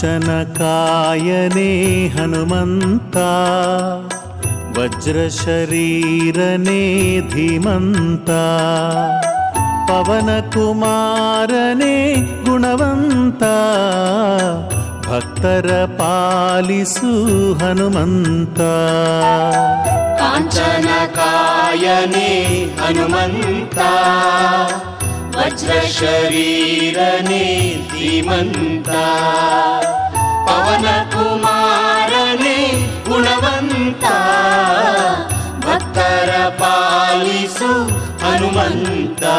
కాయనే హనుమంతా వజ్రశరీరనే ధీమంతా పవనకుమారనే గుణవంతా భక్తర పాలిసు హనుమంత. కాంచనకాయనే హనుమంతా वज्रशरीरने धीमन्ता पवनकुमारने गुणवन्ता भक्तर पालिसु हनुमन्ता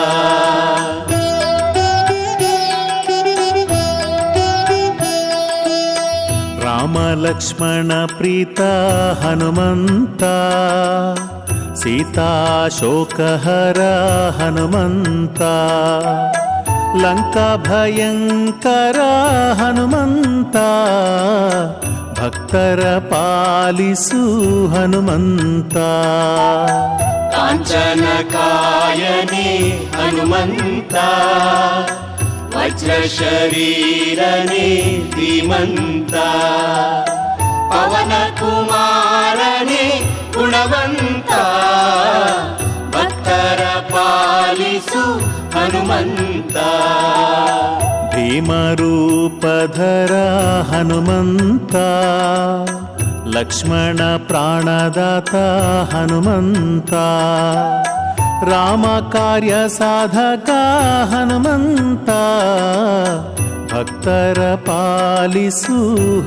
రామలక్ష్మణ ప్రీత హనుమంత సీతాశోకహర హనుమంత లంకాభయంకర హనుమంత భక్తర పాలిసు హనుమంత. కాంచనకాయని హనుమంతా ವಜ್ರ ಶರೀರ ನೀಮಂತ ಪವನ ಕುಮಾರಣಿ ಗುಣವಂತ. ಭಕ್ತರ ಪಾಲಿಸು ಹನುಮಂತ. ಭೀಮರೂಪಧರ ಹನುಮಂತ. ಲಕ್ಷ್ಮಣ ಪ್ರಾಣದಾತ ಹನುಮಂತ. रामकार्यसाधका हनुमन्ता भक्तर पालिसु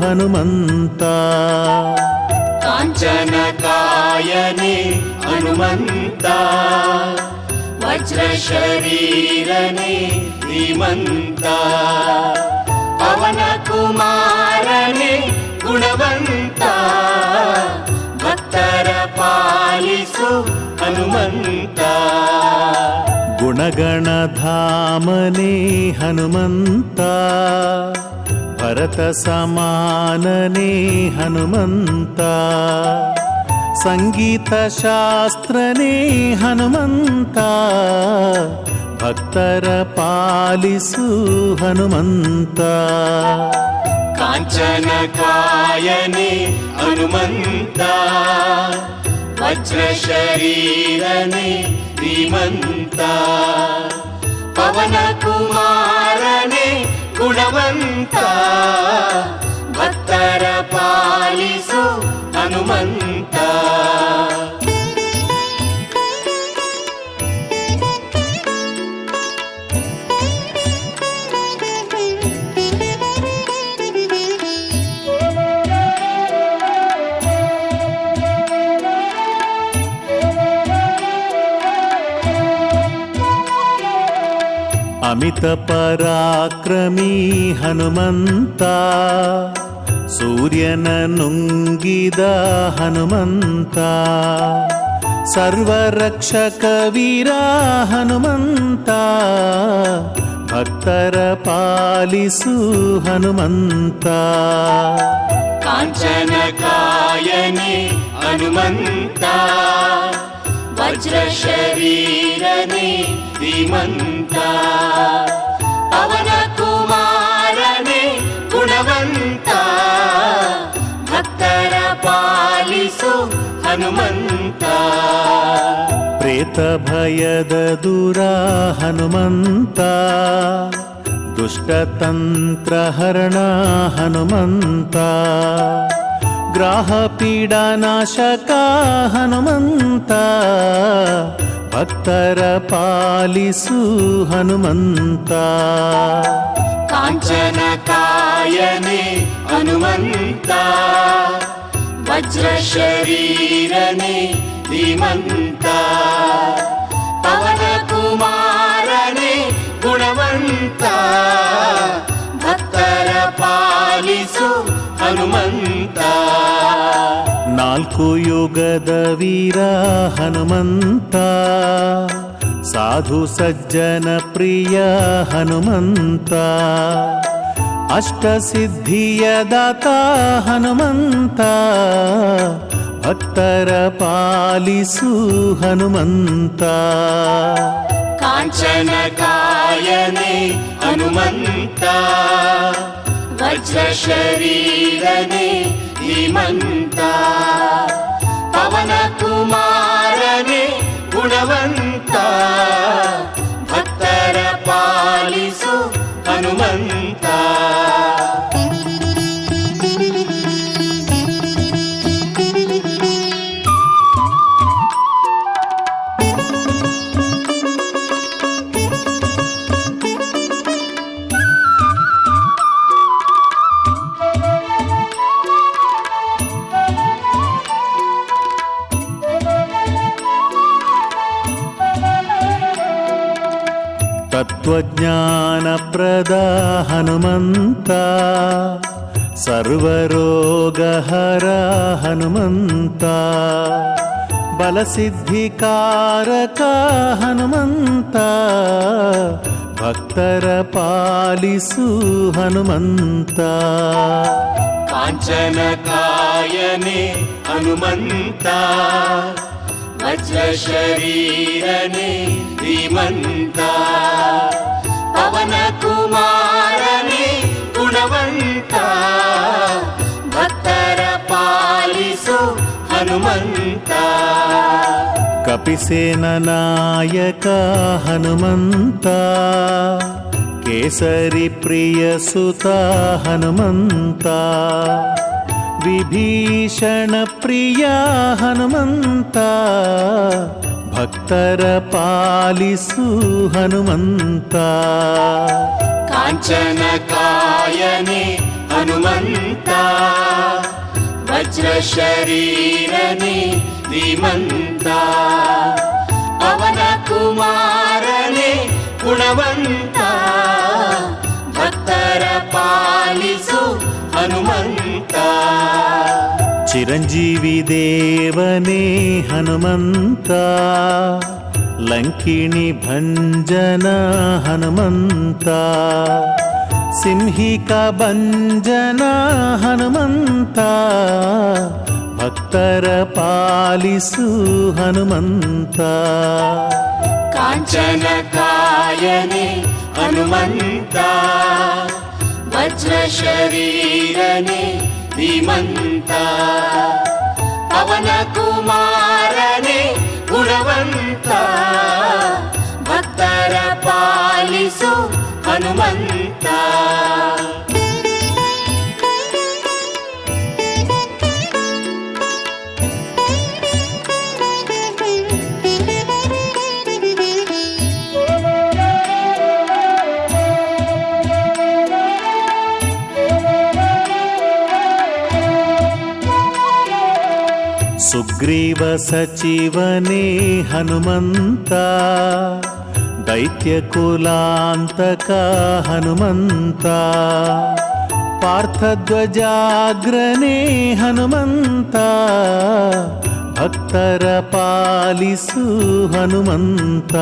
हनुमन्ता काञ्चनकायने हनुमन्ता वज्रशरीरने धीमन्ता पवनकुमारने गुणवन्ता भक्तर पालिसु हनुमन्ता गणधामने हनुमन्ता भरतसमानने हनुमन्ता सङ्गीतशास्त्रने हनुमन्ता भक्तर पालिसु हनुमन्ता काञ्चनकायने हनुमन्ता वज्रशरीरने శ్రీమంత. పవన కుమారనే గుణవంత. భక్ತರ పాలిసు హనుమంత. అమిత పరాక్రమీ హనుమంత సూర్యన నుంగిద హనుమంత ಸರ್ವರಕ್ಷಕ ವೀರ ಹನುಮಂತ ಭಕ್ತರ ಪಾಲಿಸು ಹನುಮಂತ ಕಾಂಚನ ಕಾಯನೆ ಹನುಮಂತ ವಜ್ರಶರೀರನೇ ಧೀಮಂತ ಅವನ ಕುಮಾರನೇ ಗುಣವಂತ. ಭಕ್ತರ ಪಾಲಿಸು ಹನುಮಂತ. ಪ್ರೇತ ಭಯದ ದೂರ ಹನುಮಂತ. ದುಷ್ಟತಂತ್ರ ಹರಣ ಹನುಮಂತ. ग्राहपीडानाशका हनुमन्ता भक्तर पालिसु हनुमन्ता काञ्चनकायने हनुमन्ता वज्रशरीरने धीमन्ता पवनकुमारने गुणवन्ता भक्तर पालिसु ಹನುಮಂತ ನಾಲ್ಕು ಯುಗದ ವೀರ ಹನುಮಂತ ಸಾಧು ಸಜ್ಜನ ಪ್ರಿಯ ಹನುಮಂತ ಅಷ್ಟಸಿದ್ಧಿಯ ದಾತ ಹನುಮಂತ ಭಕ್ತರ ಪಾಲಿಸು ಹನುಮಂತ ಕಾಂಚನ ಕಾಯನೆ ಹನುಮಂತ वज्रशरीरने धीमन्ता पवनकुमारने गुणवन्ता भक्तर पालिसु हनुमन्ता ಬಲಸಿದ್ಧಿಕಾರಕ ಹನುಮಂತ ಭಕ್ತರ ಪಾಲಿಸು ಹನುಮಂತ ಕಾಂಚನ ಕಾಯನೆ ಹನುಮಂತ ವಜ್ರ ಶರೀರನೆ ಧೀಮಂತ ಪವನ ಕುಮಾರನೆ ಗುಣವಂತ ಭಕ್ತರ ಪಾಲಿಸು హనుమంత. కపిసేన నాయక హనుమంత. కేసరి ప్రియ సుత హనుమంత. విభీషణ ప్రియ హనుమంత. భక్తర పాలిసు హనుమంత. కాంచన కాయని హనుమంతా. वज्रशरीरनि धीमन्ता पवनकुमारने गुणवन्ता भक्तर पालिसु हनुमन्ता चिरञ्जीवि देवने हनुमन्ता लङ्किणि भञ्जना हनुमन्ता ಸಿಂಹಿಕ ಭಂಜನ ಹನುಮಂತ ಭಕ್ತರ ಪಾಲಿಸು ಹನುಮಂತ ಕಾಂಚನ ಕಾಯನೆ ಹನುಮಂತ ವಜ್ರ ಶರೀರನೆ ಧೀಮಂತ ಪವನ ಕುಮಾರನೆ ಗುಣವಂತ ಭಕ್ತರ ಪಾಲಿಸು హనుమంత. సుగ్రీవ సచివనే హనుమంతా. దైత్యకులాంతక హనుమంత పార్థధ్వజాగ్రనే హనుమంత భక్తర పాలిసు హనుమంత.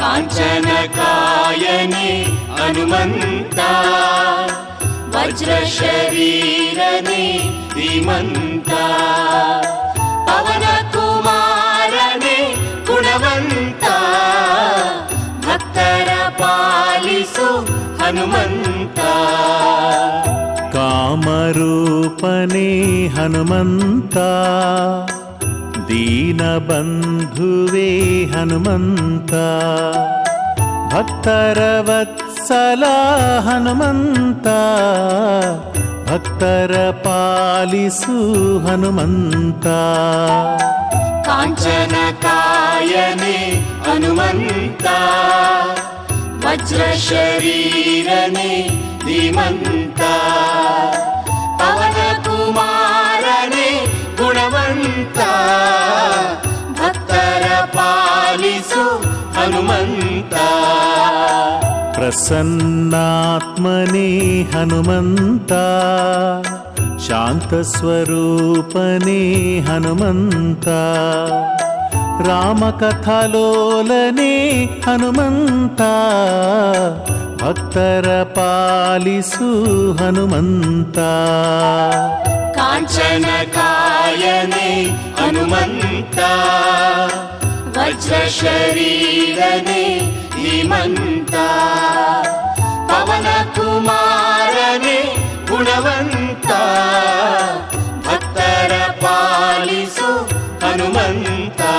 కాంచనకాయనే హనుమంత వజ్ర శరీరనే ధీమంతా. హనుమంత. కామరూపనే హనుమంత. దీనబంధువే హనుమంత. భక్తరవత్సల హనుమంత. భక్తర పాలిసు హనుమంత. కాంచనకాయనే హనుమంతా. ಕಾಯನೆ ಹನುಮಂತ ವಜ್ರ ಶರೀರನೆ ಧೀಮಂತ ಪವನ ಕುಮಾರನೆ ಗುಣವಂತ ಭಕ್ತರ ಪಾಲಿಸು ಹನುಮಂತ రామకథలోలనే హనుమంత భక్తర పాలిసు హనుమంత. కాంచనకాయనే హనుమంత వజ్రశరీరనే ధీమంత పవన కుమారనే గుణవంత భక్తర పాలిసు హనుమంతా.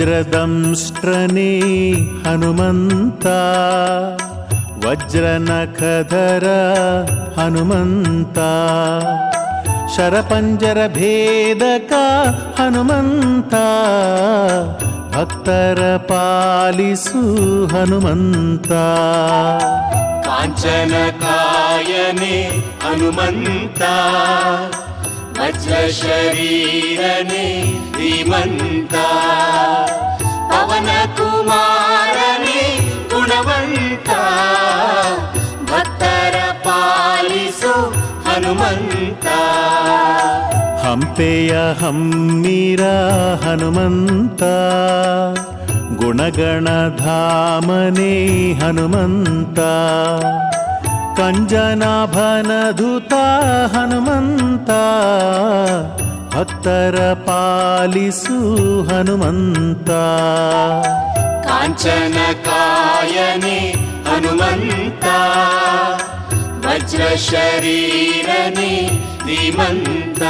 వజ్రదంష్ట్రనే హనుమంత వజ్రనఖధర హనుమంత శరపంజర భేదక హనుమంత భక్తర పాలిసు హనుమంత. కాంచనకాయనే హనుమంతా ಪಚ್ಚ ಶರೀರನೆ ಶ್ರೀಮಂತ. ಪವನ ಕುಮಾರನೆ ಗುಣವಂತ. ಭತ್ತರ ಪಾಲಿಸು ಹನುಮಂತ. ಹಂಪೆಯ ಹಮ್ಮೀರ ಹನುಮಂತ. ಗುಣಗಣಧಾಮನೇ ಹನುಮಂತ. ಕಂಜನಾಭನಧುತ ಹನುಮಂತ ಭಕ್ತರ ಪಾಲಿಸು ಹನುಮಂತ ಕಾಂಚನ ಕಾಯನೆ ಹನುಮಂತ ವಜ್ರ ಶರೀರನೆ ಧೀಮಂತ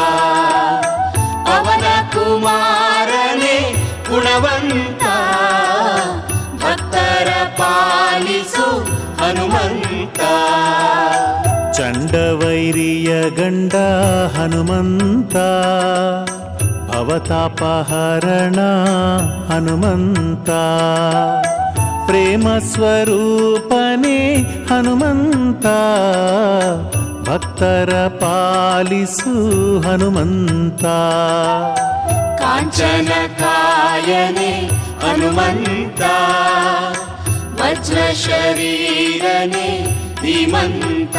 ಪವನ ಕುಮಾರನೆ ಗುಣವಂತ ಭಕ್ತರ ಪಾಲಿಸು ಹನುಮಂತ ದಂಡವೈರಿಯಗಂಡ ಹನುಮಂತ ಭವತಾಪಹರಣ ಹನುಮಂತ ಪ್ರೇಮಸ್ವರೂಪನೇ ಹನುಮಂತ ಭಕ್ತರ ಪಾಲಿಸು ಹನುಮಂತ ಕಾಂಚನಕಾಯನೇ ಹನುಮಂತ ವಜ್ರ ಶರೀರನೇ ధీమంత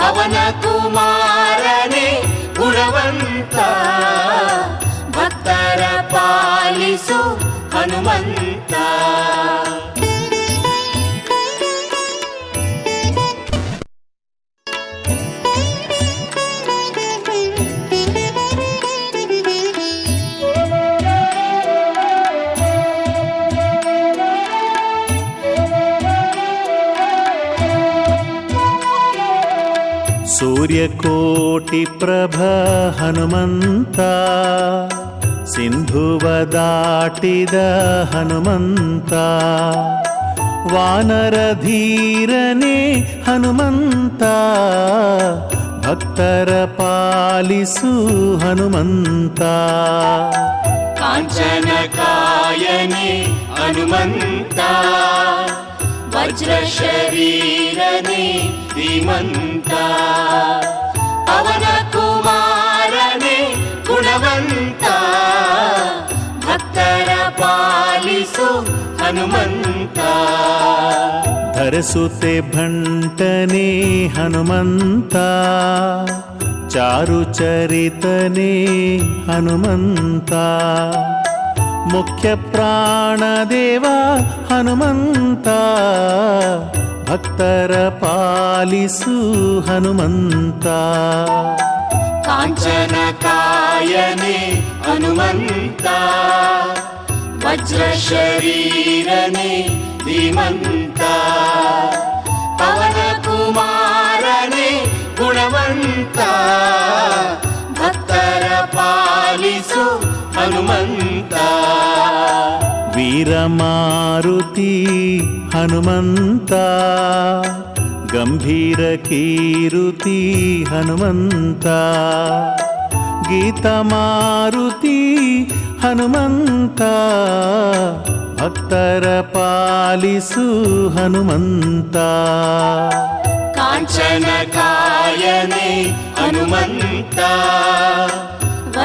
పవన కుమారనే గుణవంత. భక్తర పాలిసు హనుమంతా. ಸೂರ್ಯಕೋಟಿ ಪ್ರಭ ಹನುಮಂತ ಸಿಂಧುವ ದಾಟಿದ ಹನುಮಂತ ವಾನರ ಧೀರನೇ ಹನುಮಂತ ಭಕ್ತರ ಪಾಲಿಸು ಹನುಮಂತ కాంచన కాయనే హనుమంత ವಜ್ರಶರೀರನೇ ಧೀಮಂತ. ಅವನ ಕುಮಾರನೇ ಗುಣವಂತ. ಭಕ್ತರ ಪಾಲಿಸು ಹನುಮಂತ. ಧರಿಸುತ್ತೆ ಭಂಟನೇ ಹನುಮಂತ. ಚಾರು ಚರಿತನೇ ಹನುಮಂತ. ಮುಖ್ಯ ಪ್ರಾಣದೇವ హనుమంతా భక్తర పాలిసు హనుమంత. కాంచన కాయనే హనుమంత వజ్ర శరీరనే ధీమంత పవన కుమారనే గుణవంతా చాలిసో హనుమంత. వీరమారుతి హనుమంత గంభీర కీరుతి హనుమంత. గీతమారుతి హనుమంత భక్తర పాలిసు హనుమంత. కాంచన కాయనే హనుమంతా.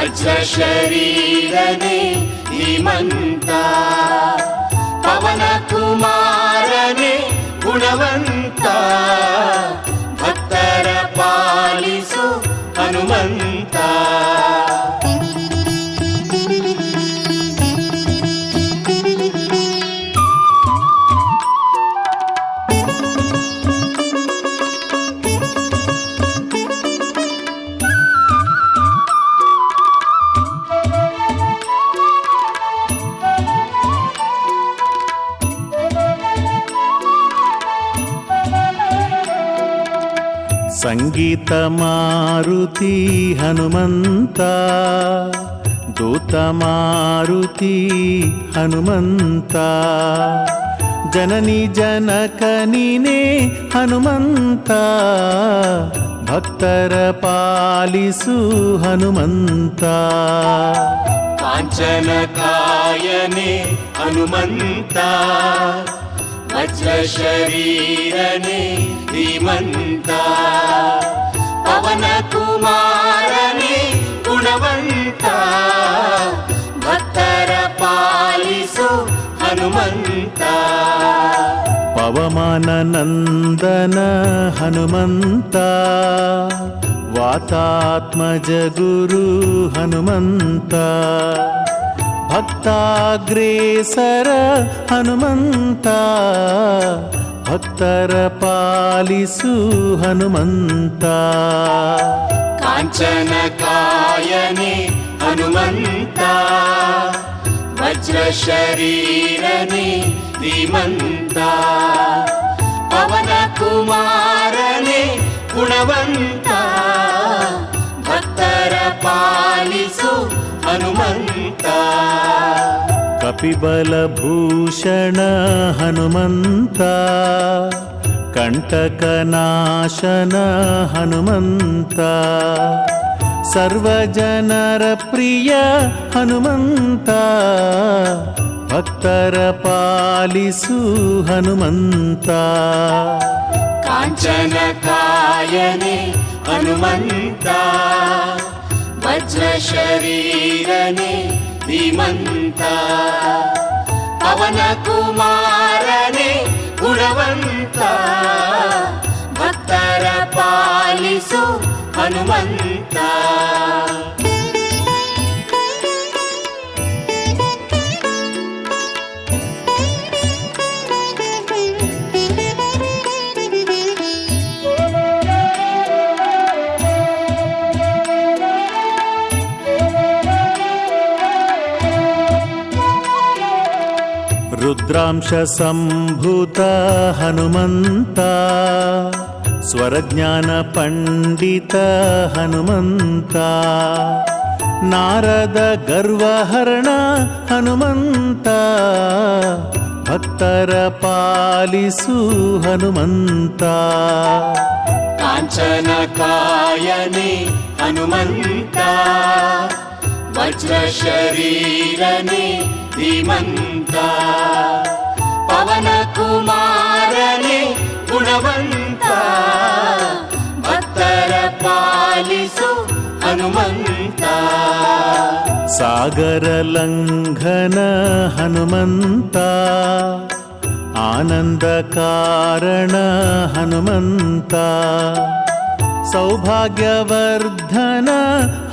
వజ్ర శరీరనే ధీమంత. పవన కుమారనే గుణవంత. సంగీత మారుతి హనుమంత దూత మారుతి హనుమంత. జనని జనకనినే హనుమంత భక్తర పాలిసు హనుమంత. కాంచనకాయనే హనుమంతా. वज्र शरीरने धीमन्ता पवनकुमारने गुणवन्ता भक्तर पालिसु हनुमन्ता पवमाननन्दन हनुमन्ता वातात्मजगुरु हनुमन्ता भक्ताग्रेसर हनुमन्ता भक्तर पालिसु हनुमन्ता काञ्चनकायने हनुमन्ता वज्रशरीरने धीमन्ता पवनकुमारने गुणवन्ता भक्तर पालिसु హనుమంత. కపిబలభూషణ హనుమంత. కంటకనాశన హనుమంత. సర్వజనర ప్రియ హనుమంత. భక్తర పాలిసు హనుమంత. కాంచనకాయనే హనుమంతా. वज्रशरीरने धीमन्ता पवनकुमारने गुणवन्ता भक्तर पालिसु हनुमन्ता रुद्रांशसम्भूत हनुमन्ता स्वरज्ञानपण्डित हनुमन्ता नारद गर्वहरण हनुमन्ता भक्तर पालिसु हनुमन्ता काञ्चनकायने हनुमन्ता वज्रशरीरने बुद्धिमन्ता पवनकुमारने गुणवन्ता भक्तर पालिसु हनुमन्ता सागरलङ्घन हनुमन्ता आनन्दकारण हनुमन्ता सौभाग्यवर्धन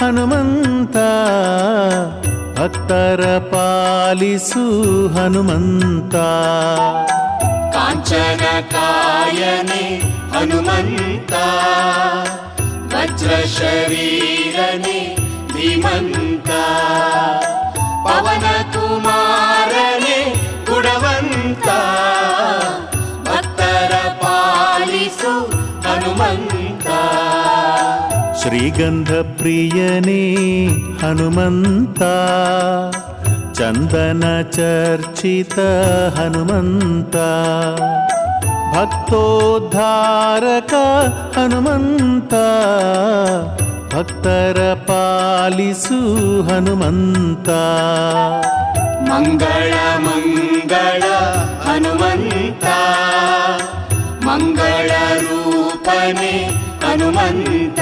हनुमन्ता ಭಕ್ತರ ಪಾಲಿಸು ಹನುಮಂತ ಕಾಂಚನ ಕಾಯನೆ ಹನುಮಂತ ವಜ್ರ ಶರೀರನೆ ಧೀಮಂತ ಪವನ ತುಮ ಶ್ರೀಗಂಧಪ್ರಿಯನೇ ಹನುಮಂತ, ಚಂದನ ಚರ್ಚಿತ ಹನುಮಂತ, ಭಕ್ತೋದ್ಧಾರಕ ಹನುಮಂತ, ಭಕ್ತರ ಪಾಲಿಸು ಹನುಮಂತ. ಮಂಗಳ ಮಂಗಳ ಹನುಮಂತ, ಮಂಗಳ ರೂಪನೆ ಹನುಮಂತ.